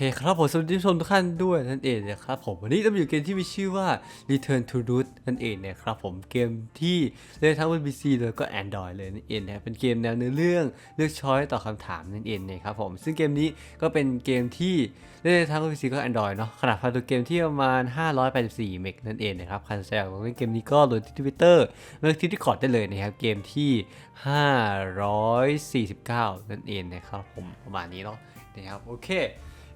เคครับผมสวัสดีชมทุกท่านด้วยนั่นเองนะครับผมวันนี้เราอยู่เกมที่มีชื่อว่า Return to Root นั่นเองนะครับผมเกมที่เล่นทั้งบน PC แล้วก็ Android เลยนั่นเองนะเป็นเกมแนวเนื้อเรื่องเลือกช้อยต่อบคำถามนั่นเองนะครับผมซึ่งเกมนี้ก็เป็นเกมที่เล่นทั้งบน PC ก็ Android เนาะขนาดพาตัวเกมที่ประมาณ 584 เมกนั่นเองนะครับใครสนใจอยากเล่นเกมนี้ก็โหลดที่ Twitter เลือกที่ที่คอร์ดได้เลยนะครับเกมที่ 549 นั่นเองนะครับผมประมาณนี้เนาะนะครับโอเค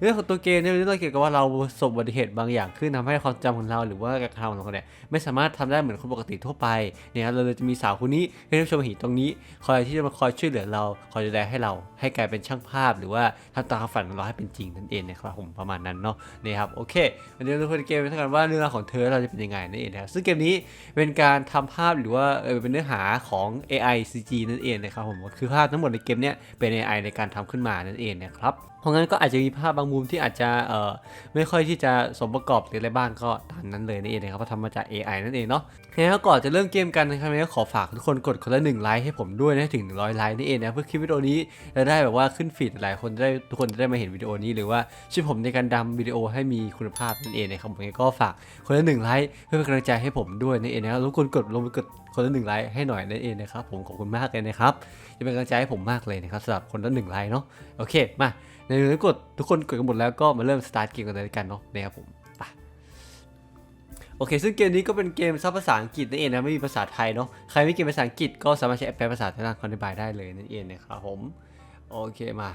เรื่องของตัวเกมเนี่ยเรื่องเกี่ยวกับว่าเราประสบอุบัติเหตุบางอย่างขึ้นทำให้ความจำของเราหรือว่าการกระทำของเราเนี่ยไม่สามารถทำได้เหมือนคนปกติทั่วไปเนี่ยเราเลยจะมีสาวคนนี้ให้ท่านผู้ชมเห็นตรงนี้ คอยที่จะมาคอยช่วยเหลือเราคอยดูแลให้เราให้กลายเป็นช่างภาพ หรือว่าทำตามความฝันของเราให้เป็นจริงนั่นเองนะครับผมประมาณนั้นเนาะนี่ครับโอเควันนี้เราคุยเกมกันว่าเรื่องราวของเธอเราจะเป็นยังไงนั่นเองนะครับซึ่งเกมนี้เป็นการทำภาพหรือว่าเออเป็นเนื้อหาของ AI CG นั่นเองนะครับผมคือภาพทั้งหมดในเกมเนี้ยเป็น AI ในการทำขึ้นมานั่นเองนะครับ เพราะงั้นก็อาจจะมีภาพบางมุมที่อาจจะเอ่อไม่ค่อยที่จะสมประกอบหรืออะไรบ้างก็ตามนั้นเลยนั่นเองนะครับเพราะทำมาจาก AI นั่นเองเนาะงั้นก่อนจะเริ่มเกมกันนะครับก็ขอฝากทุกคนกดคนละหนึ่งไลค์ให้ผมด้วยนะถึง100ไลค์นี่เองนะเพื่อคลิปวิดีโอนี้จะได้แบบว่าขึ้นฟีดหลายคนจะได้ทุกคนจะได้มาเห็นวิดีโอนี้หรือว่าช่วยผมในการดำวิดีโอให้มีคุณภาพนั่นเองนะครับผมงั้นก็ฝากคนละหนึ่งไลค์เพื่อเป็นกำลังใจให้ผมด้วยนั่นเองนะครับทุกคนกดลงไปกดคนละหนึ่งไลค์ให้หน่อยนั่นเองนะครับผมขอบคุณมากเลยนะครับจะเป็นกำลังใจให้ผมมากเลยนะครับสำหรับคนละหนึ่งไลค์เนาะโอเคมา ในนี้กดทุกคนกดกันหมดแล้วก็มาเริ่มสตาร์ทเกมกันเลยกันเนาะนะครับผมไปโอเค ซึ่งเกมนี้ก็เป็นเกมซับภาษาอังกฤษนั่นเองนะไม่มีภาษาไทยเนาะใครไม่เก่งภาษาอังกฤษก็สามารถใช้แอปแปลภาษาทางด้านคอนเทนต์ได้เลยนั่นเองนะครับผมโอเคมา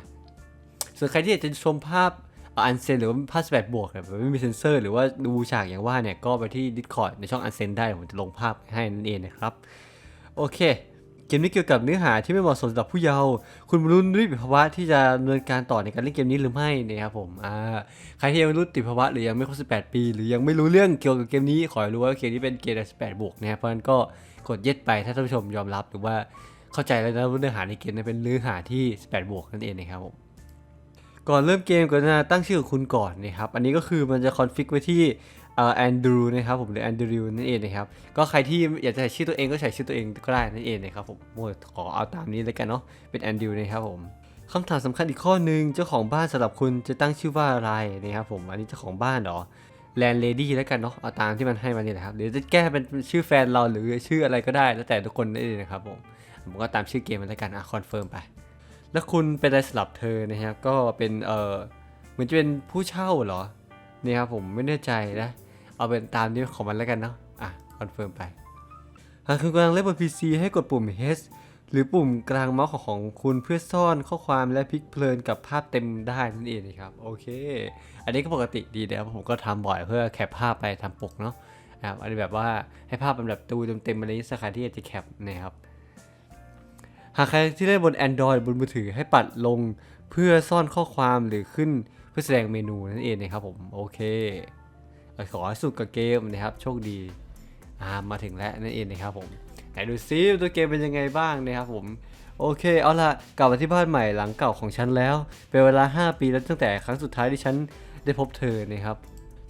ส่วนใครที่อยากจะชมภาพอันเซนหรือว่าภาพแบบบวกแบบไม่มีเซนเซอร์หรือว่าดูฉากอย่างว่าเนี่ยก็ไปที่ Discord ในช่องอันเซนได้ผมจะลงภาพให้นั่นเองนะครับ โอเค เกมนี้เกี่ยวกับเนื้อหาที่ไม่เหมาะสมสำหรับผู้เยาว์ คุณรรลุนิติภาวะที่จะดำเนินการต่อในการเล่นเกมนี้หรือไม่นะครับผม อ่า ใครที่ยังไม่รู้ติภาวะหรือยังไม่ครบ18 ปี หรือยังไม่รู้เรื่องเกี่ยวกับเกมนี้ขอให้รู้ว่าเกมนี้เป็นเกม18บวกนะครับเพราะฉะนั้นก็กดเย็ดไปถ้าท่านผู้ชมยอมรับหรือว่าเข้าใจแล้วนะว่าเนื้อหาในเกมนี้เป็นเนื้อหาที่ 18บวกนั่นเองนะครับผมก่อนเริ่มเกมก็จะตั้งชื่อของคุณก่อนนะครับ อันนี้ก็คือมันจะคอนฟิกไว้ที่ เอ่อแอนดรูนะครับผมหรือแอนดรูนั่นเองนะครับก็ใครที่อยากจะใส่ชื่อตัวเองก็ใส่ชื่อตัวเองก็ได้นั่นเองนะครับผมโมขอเอาตามนี้เลยกันเนาะเป็นแอนดรูนะครับผมคำถามสำคัญอีกข้อหนึ่งเจ้าของบ้านสำหรับคุณจะตั้งชื่อว่าอะไรนะครับผมอันนี้เจ้าของบ้านเหรอแลนเลดี้แล้วกันเนาะเอาตามที่มันให้มาเนี่แหละครับหรือจะแก้เป็นชื่อแฟนเราหรือชื่ออะไรก็ได้ แล้วแต่ทุกคนนั่นเองนะครับผมผมก็ตามชื่อเกมมันแล้วกันอะคอนเฟิร์มไป แล้วคุณเป็นอะไรสำหรับเธอนะครับก็เป็นเออเหมือนจะเป็นผู้เช่าเหรอเนี่ยครับผมไม่แน่ใจนะ เอาเป็นตามนี้ของมันแล้วกันเนาะอะคอนเฟิร์มไปหากคุณกำลังเล่นบน PC ให้กดปุ่ม H หรือปุ่มกลางเมาส์ของของคุณเพื่อซ่อนข้อความและพลิกเพลินกับภาพเต็มได้นั่นเองนะครับโอเค อันนี้ก็ปกติดีนะครับผมก็ทำบ่อยเพื่อแคปภาพไปทำปกเนาะนะครับอันนี้แบบว่าให้ภาพมันแบบดูเต็มๆอะไรนี้สักครั้ที่อากจะแคปนะครับหากใครที่เล่นบน Android บนมือถือให้ปัดลงเพื่อซ่อนข้อความหรือขึ้นเพื่อแสดงเมนูนั่นเองนะครับผมโอเค ขอให้สุขกับเกมนะครับ โชคดีอ่ามาถึงแล้วนั่นเองนะครับผมไหนดูซิตัวเกมเป็นยังไงบ้างนะครับผมโอเค เอาละกลับมาที่บ้านใหม่หลังเก่าของฉันแล้ว เป็นเวลา 5 ปีแล้วตั้งแต่ครั้งสุดท้ายที่ฉันได้พบเธอนะครับ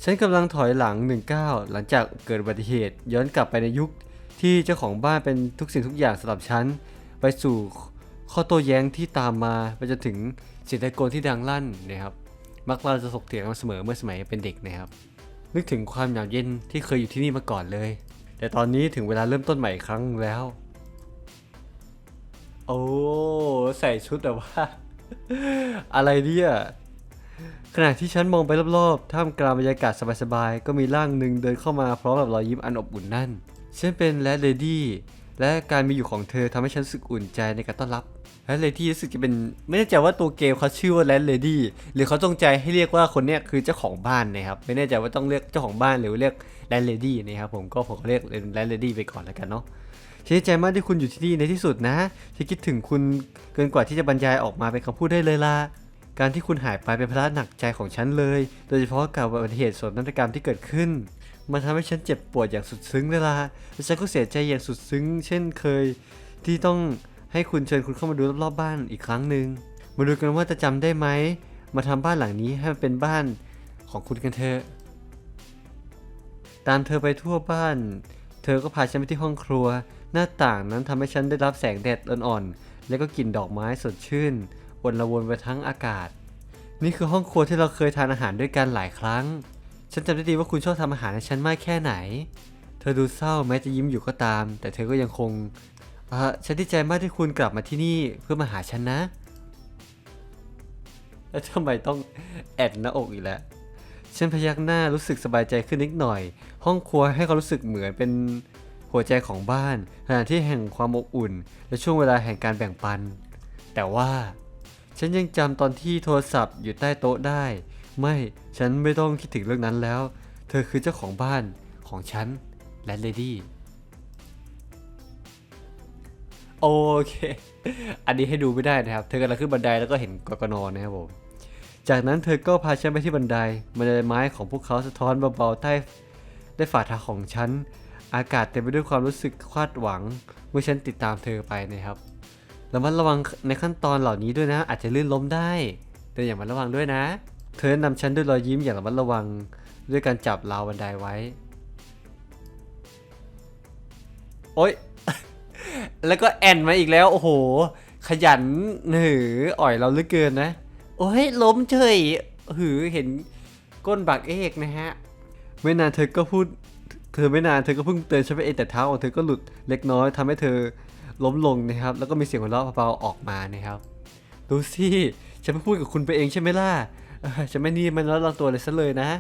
ฉันกำลังถอยหลังหนึ่งก้าหลังจากเกิดอุบัติเหตุ ย้อนกลับไปในยุคที่เจ้าของบ้านเป็นทุกสิ่งทุกอย่างสำหรับฉัน ไปสู่ข้อโต้แย้งที่ตามมาไปจนถึงเสียงตะโกนที่ดังลั่นนะครับ มักเราจะถกเถียงกันเสมอเมื่อสมัยเป็นเด็กนะครับ นึกถึงความหนาวเย็นที่เคยอยู่ที่นี่มาก่อนเลย แต่ตอนนี้ถึงเวลาเริ่มต้นใหม่อีกครั้งแล้ว โอ้ใส่ชุดแต่ว่า อะไรเนี่ยขณะที่ฉันมองไปรอบๆ ท่ามกลางบรรยากาศสบายๆ ก็มีร่างหนึ่งเดินเข้ามาพร้อมกับรอยยิ้มอันอบอุ่นนั่น ฉันเป็นแลดเลดี้ และการมีอยู่ของเธอทำให้ฉันรู้สึกอุ่นใจในการต้อนรับแลดเลดี้รู้สึกจะเป็นไม่แน่ใจว่าตัวเกมเขาชื่อว่าแลดเลดี้หรือเขาจงใจให้เรียกว่าคนเนี้ยคือเจ้าของบ้านนะครับไม่แน่ใจว่าต้องเรียกเจ้าของบ้านหรือเรียกแลดเลดี้นะครับผมก็ผมก็เรียกแลดเลดี้ไปก่อนแล้วกันเนาะฉันใจมากที่คุณอยู่ที่นี่ในที่สุดนะฉันคิดถึงคุณเกินกว่าที่จะบรรยายออกมาเป็นคำพูดได้เลยล่ะการที่คุณหายไปเป็นภาระหนักใจของฉันเลย โดยเฉพาะกับอุบัติเหตุโศกนาฏกรรมที่เกิดขึ้น มันทำให้ฉันเจ็บปวดอย่างสุดซึ้งเลยล่ะและฉันก็เสียใจอย่างสุดซึ้ง เช่นเคย ที่ต้องให้คุณเชิญคุณเข้ามาดูรอบๆบ้านอีกครั้งหนึ่งมาดูกันว่าจะจำได้ไหม มาทำบ้านหลังนี้ให้มันเป็นบ้านของคุณกันเถอะ ตามเธอไปทั่วบ้าน เธอก็พาฉันไปที่ห้องครัว หน้าต่างนั้นทำให้ฉันได้รับแสงแดดอ่อนๆ และก็กลิ่นดอกไม้สดชื่นวนละวนไปทั้งอากาศ นี่คือห้องครัวที่เราเคยทานอาหารด้วยกันหลายครั้ง ฉันจำได้ดีว่าคุณชอบทำอาหารให้ฉันมากแค่ไหน เธอดูเศร้าแม้จะยิ้มอยู่ก็ตาม แต่เธอก็ยังคงอ่าฉันดีใจมากที่คุณกลับมาที่นี่เพื่อมาหาฉันนะ แล้วทำไมต้องแอดหน้าอกอีกแล้ว ฉันพยักหน้ารู้สึกสบายใจขึ้นนิดหน่อย ห้องครัวให้เขารู้สึกเหมือนเป็นหัวใจของบ้านสถานที่แห่งความอบอุ่น และช่วงเวลาแห่งการแบ่งปัน แต่ว่า ฉันยังจำตอนที่โทรศัพท์อยู่ใต้โต๊ะได้ ไม่ฉันไม่ต้องคิดถึงเรื่องนั้นแล้ว เธอคือเจ้าของบ้านของฉันและเลดี้โอเค อันนี้ให้ดูไม่ได้นะครับ เธอกำลังขึ้นบันไดแล้วก็เห็นกกนอนนะครับผม จากนั้นเธอก็พาฉันไปที่บันไดบันไดไม้ของพวกเขาสะท้อนเบาๆใต้ได้ฝ่าเท้าของฉัน อากาศเต็มไปด้วยความรู้สึกคาดหวัง เมื่อฉันติดตามเธอไปนะครับ ระมัดระวังในขั้นตอนเหล่านี้ด้วยนะ อาจจะลื่นล้มได้เดินอย่างระมัดระวังด้วยนะ เธอนำฉันด้วยรอยยิ้มอย่างระมัดระวัง ด้วยการจับราวบันไดไว้ โอ๊ย แล้วก็แอนมาอีกแล้ว โอ้โห ขยันหืออ่อยเราเหลือเกินนะ โอ้ย ล้มเฉยหือเห็นก้นบักเอกนะฮะ ไม่นานเธอก็พูด เธอไม่นานเธอก็เพิ่งเตือนฉันไปเองแต่เท้าของเธอก็หลุดเล็กน้อยทำให้เธอล้มลงนะครับ แล้วก็มีเสียงหัวเราะเบาๆออกมานะครับ ดูสิ ฉันไม่พูดกับคุณไปเองใช่ไหมล่ะ ฉันไม่นี่มันล้วลองตัวเลยซะเลยนะ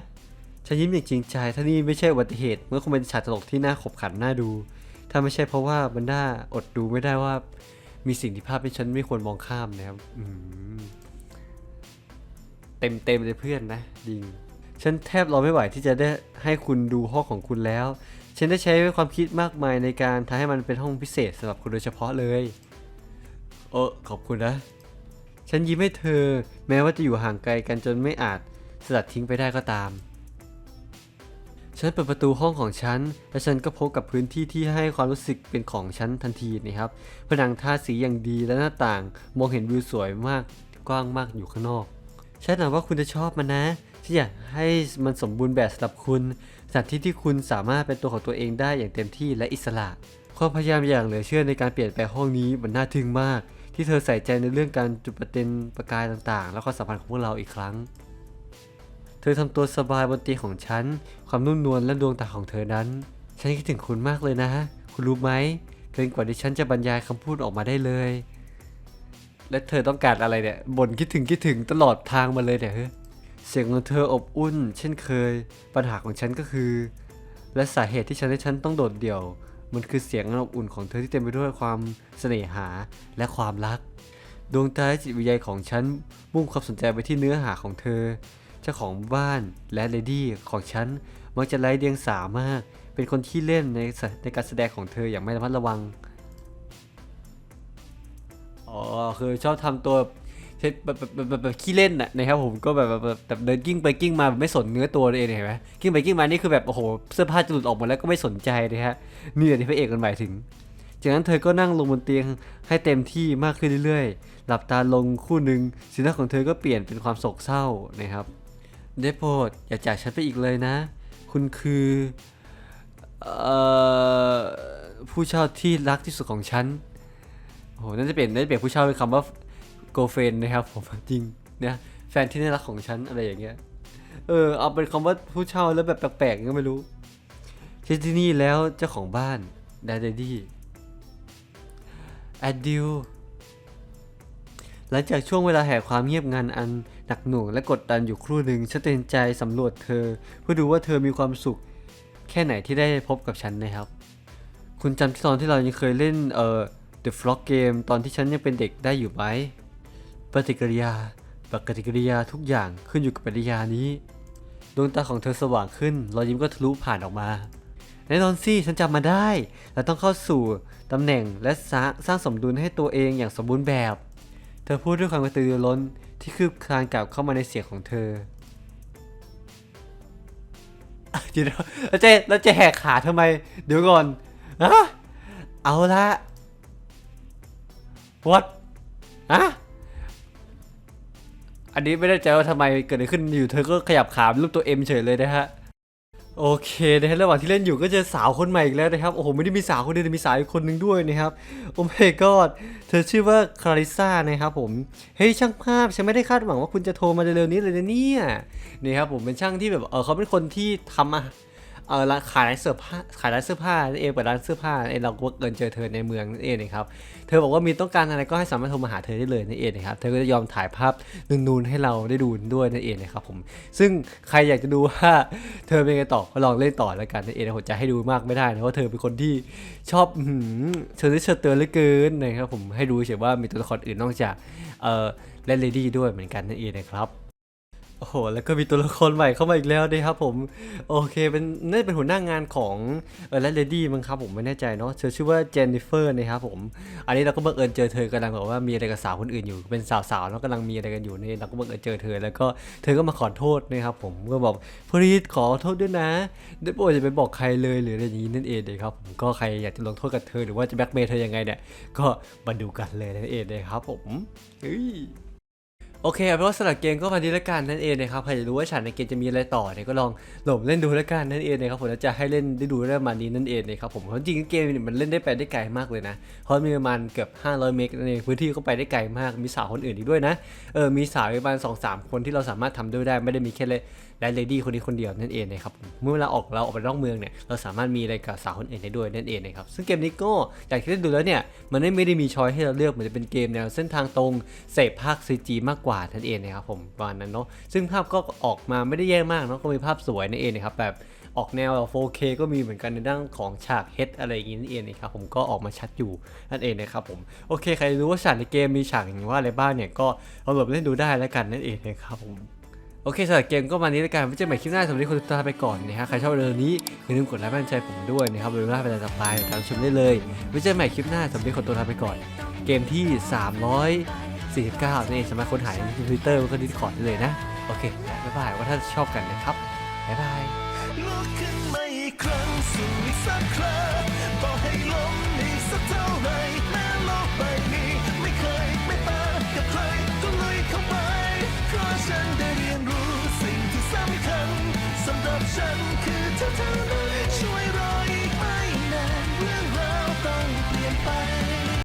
ฉันยิ้มอย่างจริงใจถ้านี่ไม่ใช่อุบัติเหตุเมื่อคงเป็นฉากตลกที่น่าขบขันน่าดู ถ้าไม่ใช่เพราะว่ามันน่าอดดูไม่ได้ว่า มีสิ่งที่ภาพที่ฉันไม่ควรมองข้ามนะครับเต็มเต็มๆเลยเพื่อนนะจริงฉันแทบรอไม่ไหวที่จะได้ให้คุณดูห้องของคุณแล้ว ฉันได้ใช้ความคิดมากมายในการทำให้มันเป็นห้องพิเศษสำหรับคุณโดยเฉพาะเลย เออขอบคุณนะ ฉันยิ้มให้เธอ แม้ว่าจะอยู่ห่างไกลกันจนไม่อาจสลัดทิ้งไปได้ก็ตาม ฉันเปิดประตูห้องของฉัน และฉันก็พบกับพื้นที่ที่ให้ความรู้สึกเป็นของฉันทันทีนะครับ ผนังทาสีอย่างดีและหน้าต่าง มองเห็นวิวสวยมากกว้างมากอยู่ข้างนอก ฉันหวังว่าคุณจะชอบมันนะฉันอยากให้มันสมบูรณ์แบบสำหรับคุณสถานที่ที่คุณสามารถเป็นตัวของตัวเองได้อย่างเต็มที่และอิสระความพยายามอย่างเหลือเชื่อในการเปลี่ยนแปลงห้องนี้มันน่าทึ่งมาก ที่เธอใส่ใจในเรื่องการจุดประเด็นประกายต่างๆ และความสัมพันธ์ของพวกเราอีกครั้ง เธอทำตัวสบายบนเตียงของฉัน ความนุ่มนวลและดวงตาของเธอนั้น ฉันคิดถึงคุณมากเลยนะ คุณรู้ไหมเกินกว่าที่ฉันจะบรรยายคำพูดออกมาได้เลย และเธอต้องการอะไรเนี่ยบ่นคิดถึงคิดถึงตลอดทางมาเลยเนี่ยเฮ้ยเสียงของเธออบอุ่น เช่นเคย ปัญหาของฉันก็คือ และสาเหตุที่ฉันให้ฉันต้องโดดเดี่ยว มันคือเสียงอบอุ่นของเธอที่เต็มไปด้วยความเสน่หาและความรัก ดวงตาและจิตวิญญาณของฉันมุ่งความสนใจไปที่เนื้อหาของเธอ เจ้าของบ้านและเลดี้ของฉันมักจะไร้เดียงสามาก เป็นคนที่เล่นในในการแสดงของเธออย่างไม่ระมัดระวัง อ๋อ คือชอบทำตัว แบบแบบแบบแบบแบบขี้เล่นน่ะนะครับผมก็แบบแบบแบบเดินกิ้งไปกิ้งมาแบบไม่สนเนื้อตัวเลยเห็นไหมกิ้งไปกิ้งมานี่คือแบบโอ้โหเสื้อผ้าจะหลุดออกหมดแล้วก็ไม่สนใจนะฮะนี่แหละที่พระเอกมันหมายถึง จากนั้นเธอก็นั่งลงบนเตียงให้เต็มที่มากขึ้นเรื่อยๆ หลับตาลงคู่หนึ่งสีหน้าของเธอก็เปลี่ยนเป็นความโศกเศร้านะครับได้โปรดอย่าจากฉันไปอีกเลยนะ คุณคือเอ่อผู้เช่าที่รักที่สุดของฉันโอ้โหน่าจะเปลี่ยนน่าจะเปลี่ยนผู้เช่าเป็นคำว่า girlfriend นะครับผมจริงเนะแฟนที่น่ารักของฉันอะไรอย่างเงี้ยเออเอาเป็นคำว่าผู้เช่าแล้วแบบแปลกๆก็ไม่รู้ที่ที่นี่แล้วเจ้าของบ้านดาเดดี้แอดดิวหลังจากช่วงเวลาแห่ความเงียบงันอันหนักหน่วงและกดดันอยู่ครู่หนึ่งฉันตัดสินใจสำรวจเธอ เพื่อดูว่าเธอมีความสุข แค่ไหนที่ได้พบกับฉันนะครับ คุณจำที่ตอนที่เรายังเคยเล่นเอ่อ The Frog Game ตอนที่ฉันยังเป็นเด็กได้อยู่ไหม ปฏิกิริยา ปฏิกิริยาทุกอย่างขึ้นอยู่กับปฏิกิริยานี้ ดวงตาของเธอสว่างขึ้น รอยยิ้มก็ทะลุผ่านออกมาแน่นอนสิฉันจำมาได้ เราต้องเข้าสู่ตำแหน่งและสร้างสร้างสมดุลให้ตัวเองอย่างสมบูรณ์แบบ เธอพูดด้วยความกระตือรือร้นที่คืบคลานกลับเข้ามาในเสียงของเธอเดี๋ยวแล้วจะแล้วจะแหกขาทำไม เดี๋ยวก่อนอะเอาละ what อะ อันนี้ไม่ได้ใจว่าทำไมเกิดอะไรขึ้นอยู่เธอก็ขยับขาเป็นรูปตัวเอ็มเฉยเลยนะฮะ โอเคนะฮะระหว่างที่เล่นอยู่ก็เจอสาวคนใหม่อีกแล้วนะครับ โอ้โห ไม่ได้มีสาวคนเดียวแต่มีสาวอีกคนหนึ่งด้วยนะครับ โอ้ my god เธอชื่อว่าคาริซ่านะครับผม เฮ้ยช่างภาพฉันไม่ได้คาดหวังว่าคุณจะโทรมาเร็วๆนี้เลยนะเนี่ย นี่ครับผมเป็นช่างที่แบบ เออเขาเป็นคนที่ทำอะ เออร้านขายร้านเสื้อผ้าขายร้านเสื้อผ้าเอเปิดร้านเสื้อผ้าเอเราก็เกินเจอเธอในเมืองนั่นเองนะครับเธอบอกว่ามีต้องการอะไรก็ให้สามารถโทรมาหาเธอได้เลยนั่นเองนะครับเธอก็จะยอมถ่ายภาพนูนๆให้เราได้ดูด้วยนั่นเองนะครับผมซึ่งใครอยากจะดูว่าเธอเป็นไงต่อก็ลองเล่นต่อแล้วกันนั่นเองนะผมจะให้ดูมากไม่ได้นะเพราะเธอเป็นคนที่ชอบอื้อหือเธอได้เชิญเตือนเหลือเกินนะครับผมให้ดูเฉยว่ามีตัวละครอื่นนอกจากเออเล่นเลดี้ด้วยเหมือนกันนั่นเองนะครับ โอ้โห แล้วก็มีตัวละครใหม่เข้ามาอีกแล้วนะครับผม โอเค เป็นน่าเป็นหัวหน้างานของเออและเลดี้มั้งครับผมไม่แน่ใจเนาะ เธอชื่อว่าเจนนิเฟอร์นะครับผม อันนี้เราก็บังเอิญเจอเธอกำลังแบบว่ามีอะไรกับสาวคนอื่นอยู่ เป็นสาวๆแล้วกำลังมีอะไรกันอยู่นี่เราก็บังเอิญเจอเธอ แล้วก็เธอก็มาขอโทษนะครับผม ก็บอกพรีดขอโทษด้วยนะได้โปรดอย่าไปบอกใครเลยหรืออะไรอย่างนี้นั่นเองเลยครับผมก็ใครอยากจะลงโทษกับเธอหรือว่าจะแบล็กเมย์เธอยังไงเนี่ย ก็มาดูกันเลยนั่นเองเลยครับผมเฮ้ย โอเคเอาเป็นว่าสำหรับเกมก็มาดีละกันนั่นเองนะครับใครจะรู้ว่าฉากในเกมจะมีอะไรต่อเนี่ยก็ลองโหลดเล่นดูละกันนั่นเองนะครับผมแล้วจะให้เล่นได้ดูได้ประมาณนี้นั่นเองนะครับผมเพราะจริงๆเกมเนี่ยมันเล่นได้ไปได้ไกลมากเลยนะเพราะมีประมาณเกือบ 500 เมกนั่นเองพื้นที่ก็ไปได้ไกลมากมีสาวคนอื่นอีกด้วยนะเออมีสาวประมาณ2อสคนที่เราสามารถทำด้วยได้ไม่ได้มีแค่เลยและเลดี้คนนี้คนเดียวนั่นเองนะครับเมื่อเวลาออกเราออกไปนอกเมืองเนี่ยเราสามารถมีอะไรกับสาวคนอื่นได้ด้วยนั่นเองนะครับซึ่งเกมนี้ก็จากที่ได้ดูแล้วเนี่ยมันไม่ได้มีช้อยให้เราเลือกเหมือนจะเป็นเกมแนวเส้นทางตรงเสพภาค CG มากกว่ากว่านั่นเองนะครับผมปรนนั้นเนาะซึ่งภาพก็ออกมาไม่ได้แย่มากเนาะก็มีภาพสวยนั่นเองนะครับแบบออกแนว 4K ก็มีเหมือนกันในด้านของฉากเฮดอะไรอย่างนี้นั่นเองนะครับผมก็ออกมาชัดอยู่นั่นเองนะครับผมโอเคใครรู้ว่าฉากในเกมมีฉากอย่างว่าอะไรบ้างเนี่ยก็เอาหลบเล่นดูได้แล้วกันนั่นเองนะครับผมโอเคสำหรับเกมก็มานี้แล้วกันไว้เจอใหม่คลิปหน้าสำหรับคนตาไปก่อนนะฮะใครชอบเรื่องนี้อย่าลืมกดไลค์บ้านใจผมด้วยนะครับดูหน้าเป็นต่อไปตามชมได้เลยไว้เจอใหม่คลิปหน้าสำหรับคนตัวลาไปก่อน เกมที่ 300 49นี่สามารถค้นหาในทวิตเตอร์ก็ดิสคอร์ดเลยนะ โอเคบ๊ายบายว่าถ้าชอบกันนะครับ บ๊ายบายลุกขึ้นมาอีกครั้งสู้สักครั้งต่อให้ล้มอีกสักเท่าไรแม้โลกใบนี้ไม่เคยไม่ตากับใครก็ลุยเข้าไปเพราะฉันได้เรียนรู้สิ่งที่สำคัญสำหรับฉันคือเธอเท่